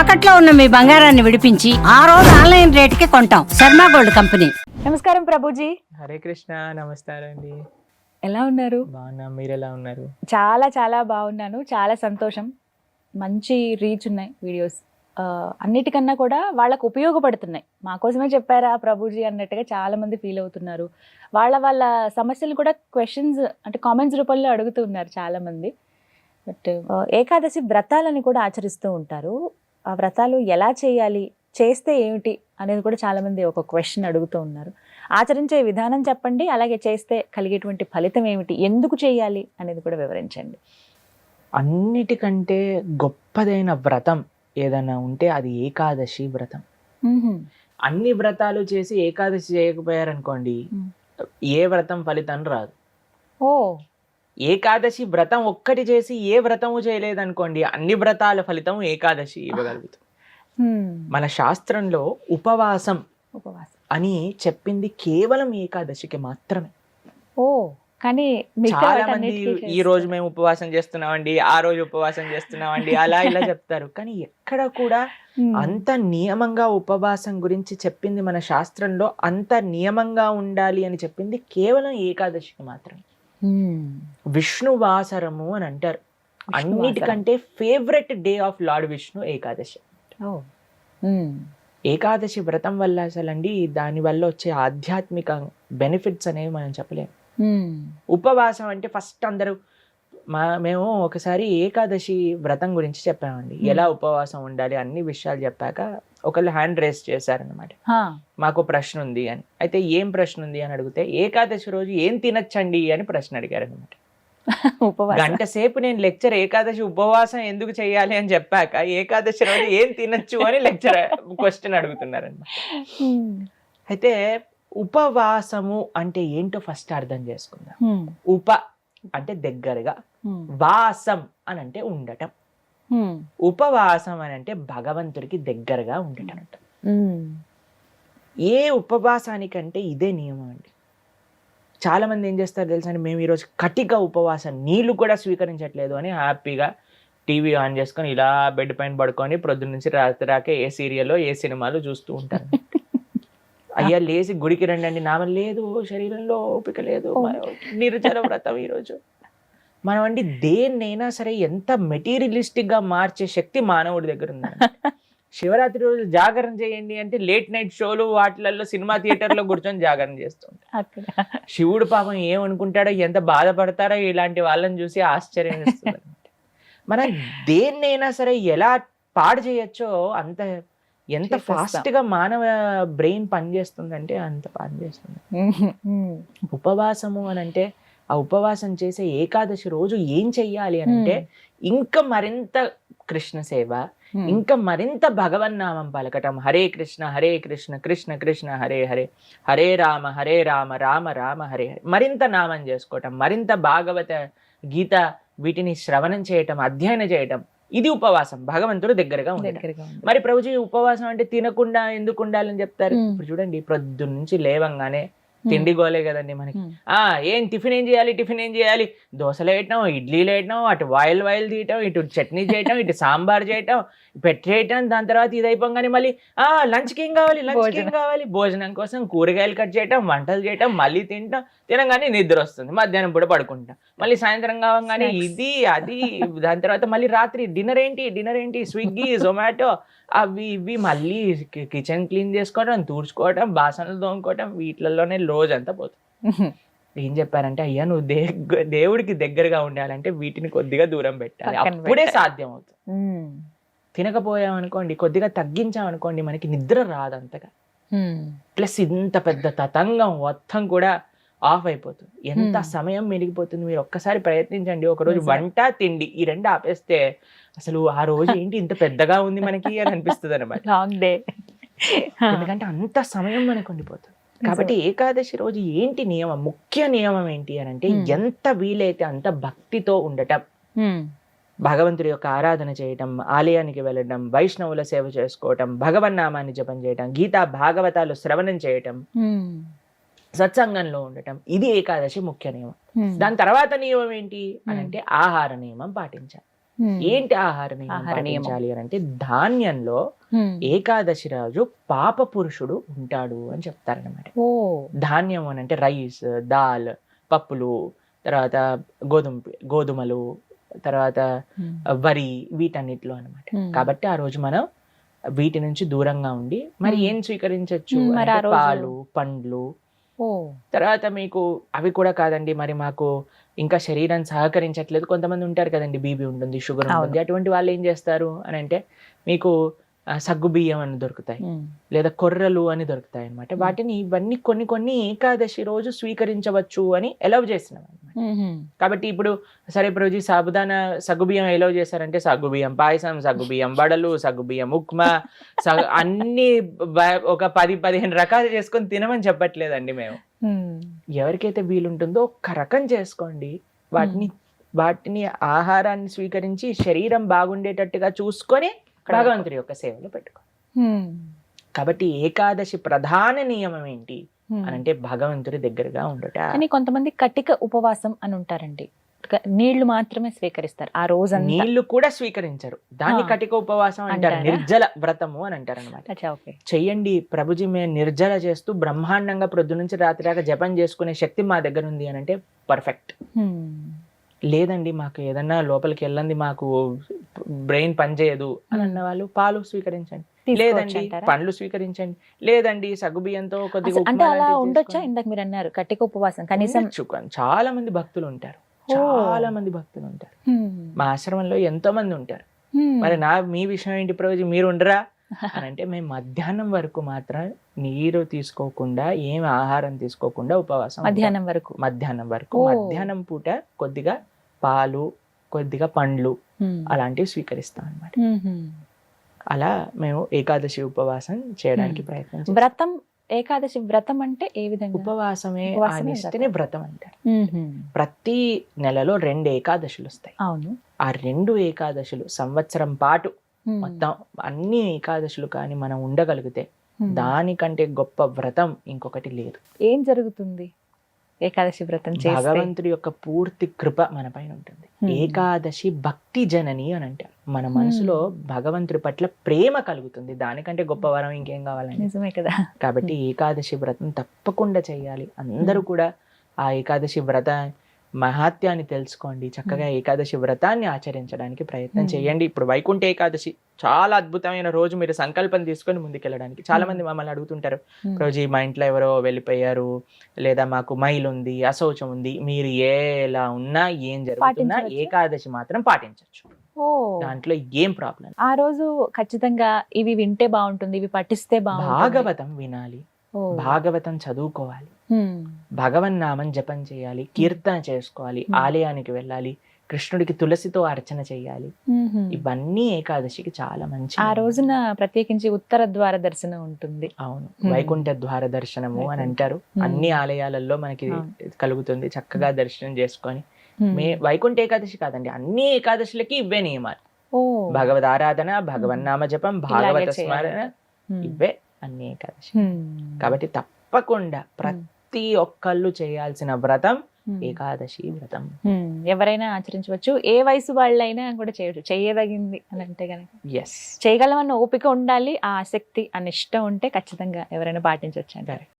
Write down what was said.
తాకట్లో ఉన్న మీ బంగారాన్ని విడిపించి ఆ రోజు ఆన్లైన్ రేటుకి కొంటాం. Sharma gold company. నమస్కారం ప్రభుజీ. హరే కృష్ణ నమస్కారం అండి. ఎలా ఉన్నారు? బాగున్నా మీరు ఎలా ఉన్నారు? చాలా చాలా బాగున్నాను. చాలా సంతోషం. మంచి రీచ్ ఉన్నాయి వీడియోస్. అన్నిటికన్నా కూడా వాళ్ళకు ఉపయోగపడుతున్నాయి. మా కోసమే చెప్పారా ప్రభుజీ అన్నట్టుగా చాలా మంది ఫీల్ అవుతున్నారు. వాళ్ళ వాళ్ళ సమస్యలు కూడా క్వశ్చన్స్ అంటే కామెంట్స్ రూపంలో అడుగుతూ ఉన్నారు చాలా మంది. బట్ ఏకాదశి వ్రతాలని కూడా ఆచరిస్తూ ఉంటారు. ఆ వ్రతాలు ఎలా చేయాలి? చేస్తే ఏమిటి? అనేది కూడా చాలా మంది ఒక క్వశ్చన్ అడుగుతూ ఉన్నారు. ఆచరించే విధానం చెప్పండి అలాగే చేస్తే కలిగేటువంటి ఫలితం ఏమిటి? ఎందుకు చేయాలి? అనేది కూడా వివరించండి. అన్నిటికంటే గొప్పదైన వ్రతం ఏదైనా ఉంటే అది ఏకాదశి వ్రతం. అన్ని వ్రతాలు చేసి ఏకాదశి చేయకపోయారనుకోండి. ఏ వ్రతం ఫలితం రాదు. ఓ! ఏకాదశి వ్రతం ఒక్కటి చేసి ఏ వ్రతము చేయలేదనుకోండి అన్ని వ్రతాల ఫలితం ఏకాదశి ఇవ్వగలుగుతాం మన శాస్త్రంలో ఉపవాసం ఉపవాసం అని చెప్పింది కేవలం ఏకాదశికి మాత్రమే ఓ కానీ చాలా మంది ఈ రోజు. మేము ఉపవాసం చేస్తున్నామండి ఆ రోజు ఉపవాసం చేస్తున్నామండి అలా ఇలా చెప్తారు కానీ ఎక్కడ కూడా. అంత నియమంగా ఉపవాసం గురించి చెప్పింది మన శాస్త్రంలో అంత నియమంగా ఉండాలి అని చెప్పింది కేవలం ఏకాదశికి మాత్రమే. విష్ణువాసరము అని అంటారు. అన్నిటికంటే favourite day of lord Vishnu Ekadashi. Ekadashi వ్రతం వల్ల అసలండి దాని వల్ల వచ్చే ఆధ్యాత్మిక బెనిఫిట్స్ అనేవి మనం చెప్పలేము. ఉపవాసం అంటే ఫస్ట్ అందరూ మా మేము ఒకసారి ఏకాదశి వ్రతం గురించి చెప్పామండి. ఎలా ఉపవాసం ఉండాలి అన్ని విషయాలు చెప్పాక ఒకళ్ళు హ్యాండ్ రేస్ చేశారనమాట. మాకు ప్రశ్న ఉంది అని అయితే ఏం ప్రశ్న ఉంది అని అడిగితే ఏకాదశి రోజు ఏం తినచ్చండి అని ప్రశ్న అడిగారు అనమాట ఉపవాసం గంట సేపు నేను లెక్చర్ ఏకాదశి ఉపవాసం ఎందుకు చేయాలి అని చెప్పాక ఏకాదశి రోజు ఏం తినచ్చు అని లెక్చర్ క్వశ్చన్ అడుగుతున్నారనమాట మ్మ్. అయితే ఉపవాసము అంటే ఏంటో ఫస్ట్ అర్థం చేసుకుందాం. ఉప అంటే దగ్గరగా. వాసం అని అంటే ఉండటం. ఉపవాసం అని అంటే భగవంతుడికి దగ్గరగా ఉండటం. ఏ ఉపవాసానికంటే ఇదే నియమం అండి చాలా మంది ఏం చేస్తారు తెలుసా అండి? మేము ఈరోజు కటిక ఉపవాసం నీళ్ళు కూడా స్వీకరించట్లేదు అని హ్యాపీగా టీవీ ఆన్ చేసుకొని ఇలా బెడ్ పైన పడుకొని ప్రొద్దున నుంచి రాత్రి రాకే ఏ సీరియల్లో ఏ సినిమాలు చూస్తూ ఉంటారు. అయ్యా లేచి గుడికి రండి అండి. నామ లేదు శరీరంలో ఓపిక లేదు నిర్జల వ్రతం ఈరోజు. మనం అండి దేన్నైనా సరే ఎంత మెటీరియలిస్టిక్గా మార్చే శక్తి మానవుడి దగ్గర ఉంది శివరాత్రి రోజు జాగరణ చేయండి అంటే లేట్ నైట్ షోలు వాటిలలో సినిమా థియేటర్లో కూర్చొని జాగరణ చేస్తుంటారు శివుడు పాపం ఏమనుకుంటాడో ఎంత బాధపడతారో ఇలాంటి వాళ్ళని చూసి ఆశ్చర్యం. మనం దేన్నైనా సరే ఎలా పాడు చేయొచ్చో అంత ఎంత చేసేస్తాం. ఫాస్ట్గా మానవ బ్రెయిన్ పనిచేస్తుందంటే అంత పనిచేస్తుంది. ఉపవాసము అని అంటే ఆ ఉపవాసం చేసే ఏకాదశి రోజు ఏం చెయ్యాలి అని అంటే ఇంకా మరింత కృష్ణ సేవ. ఇంకా మరింత భగవన్నామం పలకటం హరే కృష్ణ హరే కృష్ణ కృష్ణ కృష్ణ హరే హరే హరే రామ హరే రామ రామ రామ హరే హరే మరింత నామం చేసుకోవటం మరింత భాగవత గీత వీటిని శ్రవణం చేయటం అధ్యయనం చేయటం ఇది ఉపవాసం భగవంతుడు దగ్గరగా ఉండటం ఉంది. మరి ప్రభుజీ ఉపవాసం అంటే తినకుండా ఎందుకు ఉండాలని చెప్తారు. ఇప్పుడు చూడండి ప్రొద్దున్న నుంచి లేవంగానే. తిండి గోలే కదండి మనకి. ఆ ఏం టిఫిన్ ఏం చేయాలి? టిఫిన్ ఏం చేయాలి? దోశలు వేయటం ఇడ్లీలు వేయటం అటు వాయిల్ వాయిల్ తీయటం ఇటు చట్నీ చేయటం ఇటు సాంబార్ చేయటం పెట్టేయటం దాని తర్వాత ఇది అయిపోగానే మళ్ళీ ఆ లంచ్కి ఏం కావాలి లంచ్కి ఏం. కావాలి భోజనం కోసం కూరగాయలు కట్ చేయటం వంటలు చేయటం మళ్ళీ తింటాం తినగానే నిద్ర వస్తుంది మధ్యాహ్నం పూట పడుకుంటాం మళ్ళీ సాయంత్రం కావగానే. ఇది అది దాని తర్వాత మళ్ళీ రాత్రి డిన్నర్ ఏంటి డిన్నర్ ఏంటి స్విగ్గీ జొమాటో అవి ఇవి మళ్ళీ కిచెన్ క్లీన్ చేసుకోవడం తూడ్చుకోవడం బాసనలు తోముకోవడం వీటిలలోనే రోజంతా పోతుంది. ఏం చెప్పారంటే అయ్యా నువ్వు దే దేవుడికి దగ్గరగా ఉండాలంటే వీటిని కొద్దిగా దూరం పెట్టాలి అప్పుడే. సాధ్యం అవుతుంది. తినకపోయామనుకోండి కొద్దిగా తగ్గించామనుకోండి మనకి నిద్ర రాదు అంతగా. ప్లస్ ఇంత పెద్ద తతంగం మొత్తం కూడా ఆఫ్ అయిపోతుంది. ఎంత. సమయం మెరిగిపోతుంది మీరు ఒక్కసారి ప్రయత్నించండి. ఒక రోజు నిజమే. వంట తిండి ఈ రెండు ఆపేస్తే అసలు ఆ రోజు ఏంటి ఇంత పెద్దగా ఉంది మనకి అని అనిపిస్తుంది అనమాట లాంగ్ డే ఎందుకంటే అంత సమయం మనకు ఉండిపోతుంది. కాబట్టి ఏకాదశి రోజు ఏంటి నియమం ముఖ్య నియమం ఏంటి అని అంటే. ఎంత వీలైతే అంత భక్తితో ఉండటం. భగవంతుడి యొక్క ఆరాధన చేయటం ఆలయానికి వెళ్ళడం వైష్ణవుల సేవ చేసుకోవటం భగవన్నామాన్ని జపం చేయటం గీతా భాగవతాలు శ్రవణం చేయటం సత్సంగంలో ఉండటం ఇది ఏకాదశి ముఖ్య నియమం. దాని తర్వాత నియమం ఏంటి? అని అంటే ఆహార నియమం పాటించాలి. ఏంటి ఆహార నియమం ఆహార నియమం. పాటించాలి అని అంటే ధాన్యంలో. ఏకాదశి రోజు పాప పురుషుడు ఉంటాడు అని చెప్తారనమాట ధాన్యం అని అంటే రైస్ దాల్ పప్పులు తర్వాత గోధుమ గోధుమలు తర్వాత Hmm. వరి వీటన్నిటిలో అనమాట Hmm. కాబట్టి ఆ రోజు మనం వీటి నుంచి దూరంగా ఉండి మరి Hmm. ఏం స్వీకరించవచ్చు పాలు పండ్లు తర్వాత మీకు అవి కూడా కాదండి మరి మాకు ఇంకా శరీరం సహకరించట్లేదు కొంతమంది ఉంటారు కదండి బీపీ ఉంటుంది షుగర్. ఉంటుంది అటువంటి వాళ్ళు ఏం చేస్తారు అని అంటే మీకు సగ్గు బియ్యం అని దొరుకుతాయి. లేదా కొర్రలు అని దొరుకుతాయి అనమాట. వాటిని ఇవన్నీ కొన్ని కొన్ని ఏకాదశి రోజు స్వీకరించవచ్చు అని ఎలవ్ చేసినాం. కాబట్టి ఇప్పుడు సరే ప్రభుజీ సాబుదానా సగ్గుబియ్యం ఎలవ్ చేశారంటే సగ్గుబియ్యం పాయసం సగ్గుబియ్యం వడలు సగ్గుబియ్యం సగ్ అన్ని ఒక పది పదిహేను రకాలు చేసుకొని తినమని చెప్పట్లేదండి మేము. ఎవరికైతే వీలుంటుందో ఒక్క రకం చేసుకోండి వాటిని వాటిని ఆహారాన్ని స్వీకరించి శరీరం బాగుండేటట్టుగా చూసుకొని భగవంతుడి యొక్క సేవలో పెట్టుకో. కాబట్టి ఏకాదశి ప్రధాన నియమం ఏంటి. అని అంటే భగవంతుడి దగ్గరగా ఉండుట. కానీ కొంతమంది కటిక ఉపవాసం అని ఉంటారండి. నీళ్ళు మాత్రమే స్వీకరిస్తారు ఆ రోజంతా. నీళ్ళు కూడా స్వీకరించరు. దాన్ని. కటిక ఉపవాసం అంటారు? నిర్జల వ్రతము అని అంటారు అనమాట చెయ్యండి ప్రభుజీ మేము నిర్జల చేస్తూ బ్రహ్మాండంగా ప్రొద్దు నుంచి రాత్రి దాకా జపం చేసుకునే శక్తి మా దగ్గర ఉంది అని అంటే పర్ఫెక్ట్. లేదండి మాకు ఏదన్నా లోపలికి వెళ్ళండి మాకు బ్రెయిన్ పనిచేయదు అని. అన్న వాళ్ళు పాలు స్వీకరించండి లేదండి? పండ్లు స్వీకరించండి లేదండి సగ్గుబియ్యంతో కొద్దిగా అంటే అలా ఉండొచ్చా. ఇందాక మీరు అన్నారు కటిక ఉపవాసం కనీసం. చాలా మంది భక్తులు ఉంటారు. చాలా మంది భక్తులు ఉంటారు. మా ఆశ్రమంలో ఎంతో మంది ఉంటారు. మరి నా మీ విషయం ఏంటి ప్రభుజీ మీరు ఉండరా అని అంటే మేము మధ్యాహ్నం వరకు మాత్రం నీరు తీసుకోకుండా ఏం ఆహారం తీసుకోకుండా ఉపవాసం. మధ్యాహ్నం వరకు మధ్యాహ్నం వరకు. మధ్యాహ్నం పూట కొద్దిగా పాలు కొద్దిగా పండ్లు. అలాంటివి స్వీకరిస్తాం అన్నమాట Mhm. అలా మేము ఏకాదశి ఉపవాసం చేయడానికి. ప్రయత్నం. వ్రతం ఏకాదశి వ్రతం అంటే ఏ విధంగా ఉపవాసమే ఆనిస్తేనే వ్రతం అంటారు. ప్రతి నెలలో రెండు ఏకాదశులు వస్తాయి అవును ఆ రెండు ఏకాదశులు సంవత్సరం పాటు. మొత్తం అన్ని ఏకాదశులు కానీ మనం ఉండగలిగితే. దానికంటే గొప్ప వ్రతం ఇంకొకటి లేదు ఏం జరుగుతుంది ఏకాదశి వ్రతం చేస్తే భగవంతుడి యొక్క పూర్తి కృప మన పైన ఉంటుంది. ఏకాదశి భక్తి జనని అని అంటారు. మన మనసులో భగవంతుడి పట్ల ప్రేమ కలుగుతుంది. దానికంటే గొప్ప వరం ఇంకేం కావాలండి? నిజమే కదా. కాబట్టి ఏకాదశి వ్రతం తప్పకుండా చేయాలి. అందరూ కూడా ఆ ఏకాదశి వ్రత మహాత్యాన్ని తెలుసుకోండి. చక్కగా ఏకాదశి వ్రతాన్ని ఆచరించడానికి ప్రయత్నం. చేయండి. ఇప్పుడు వైకుంఠ ఏకాదశి చాలా అద్భుతమైన రోజు. మీరు సంకల్పం తీసుకొని ముందుకెళ్ళడానికి. చాలా మంది మమ్మల్ని అడుగుతుంటారు. రోజు మా ఇంట్లో ఎవరో వెళ్ళిపోయారు. లేదా మాకు మైల్ ఉంది అశౌచం ఉంది. మీరు ఎలా ఉన్నా ఏం జరుగుతున్నా? ఏకాదశి మాత్రం పాటించవచ్చు. దాంట్లో ఏం ప్రాబ్లం ఆ రోజు ఖచ్చితంగా ఇవి వింటే బాగుంటుంది ఇవి పఠిస్తే బాగుంటుంది. భాగవతం వినాలి. భాగవతం చదువుకోవాలి. భగవన్ నామం జపం చేయాలి కీర్తన చేసుకోవాలి. ఆలయానికి వెళ్ళాలి కృష్ణుడికి తులసితో అర్చన చేయాలి. ఇవన్నీ ఏకాదశికి చాలా మంచి ఆ రోజున ప్రత్యేకించి ఉత్తర ద్వార దర్శనం ఉంటుంది అవును. వైకుంఠ ద్వార దర్శనము అని. అంటారు. అన్ని ఆలయాలలో మనకి. కలుగుతుంది చక్కగా దర్శనం చేసుకొని. మే వైకుంఠ ఏకాదశి కాదండి అన్ని ఏకాదశులకి ఇవే నియమాలు భగవద్ ఆరాధన భగవన్ నామ జపం భాగవత. స్మరణ. ఇవే అన్ని ఏకాదశి. కాబట్టి తప్పకుండా ప్రతి ఒక్కళ్ళు చేయాల్సిన వ్రతం. ఏకాదశి వ్రతం. ఎవరైనా ఆచరించవచ్చు. ఏ వయసు వాళ్ళైనా కూడా చేయవచ్చు చేయదగింది అని అంటే కనుక ఎస్ చేయగలమన్న ఓపిక ఉండాలి. ఆ ఆసక్తి ఆ నిష్ట ఉంటే ఖచ్చితంగా ఎవరైనా పాటించవచ్చు అంటారు.